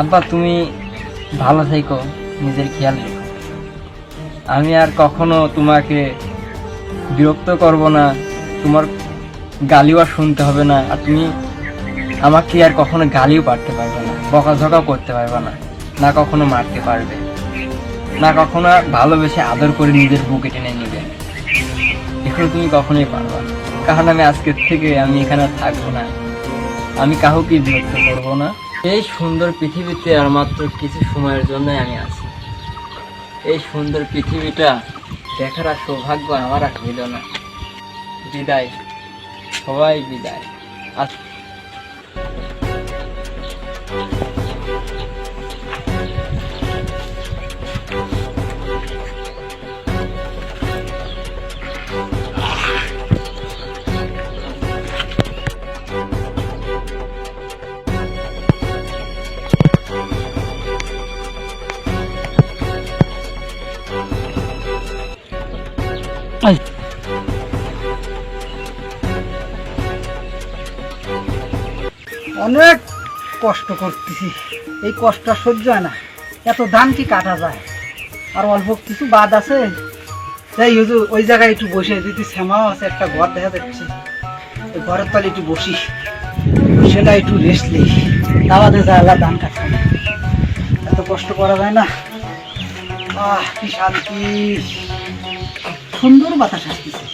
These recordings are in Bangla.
আব্বা, তুমি ভালো থেকো, নিজের খেয়াল রেখো। আমি আর কখনো তোমাকে বিরক্ত করব না, তোমার গালিও আর শুনতে হবে না, আর তুমি আমাকে আর কখনো গালিও পারতে পারবে না, বকাঝকাও করতে পারবে না না কখনো মারতে পারবে, না কখনো ভালোবেসে আদর করে নিজের বুকে টেনে নিবে। এগুলো তুমি কখনোই পারবে কারণ আমি আজকের থেকে আমি এখানে থাকব না। আমি কাউকে বিরক্ত করব না। এই সুন্দর পৃথিবীতে আর মাত্র কিছু সময়ের জন্য আমি আছি। এই সুন্দর পৃথিবীটা দেখার আর সৌভাগ্য আমার আর হইল না। বিদায়। সবাই বিদায়। আজ অনেক কষ্ট করতেছি। এই কষ্ট সহ্য হয় না। এত ধান কি কাটা যায়? আর অল্প কিছু বাদ আছে। যাই হুজুর ওই জায়গায় একটু বসে যদি শ্যামাও আছে, একটা ঘর দেখা যাচ্ছে। ওই ঘরের তলে একটু বসি। সেটা একটু রেস্ট নেই। দাওয়াতে যায় আল্লাহ ধান কাটছে। না এত কষ্ট করা যায় না। আহ, কি শান্তি। সুন্দর বাতাস আসতেছে।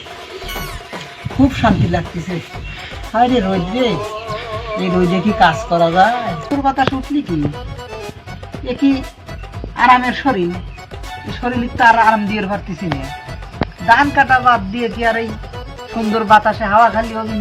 খুব শান্তি লাগতেছে। আরে রোদ রে। এই রোদে কি কাজ করা যায়? সুন্দর বাতাস উঠলি কি? এ কি আরামের শরীর? শরীর তো আর আরাম দিয়ে পারতেছি না। ধান কাটা বাদ দিয়ে কি আর এই সুন্দর বাতাসে হাওয়া খালি হবে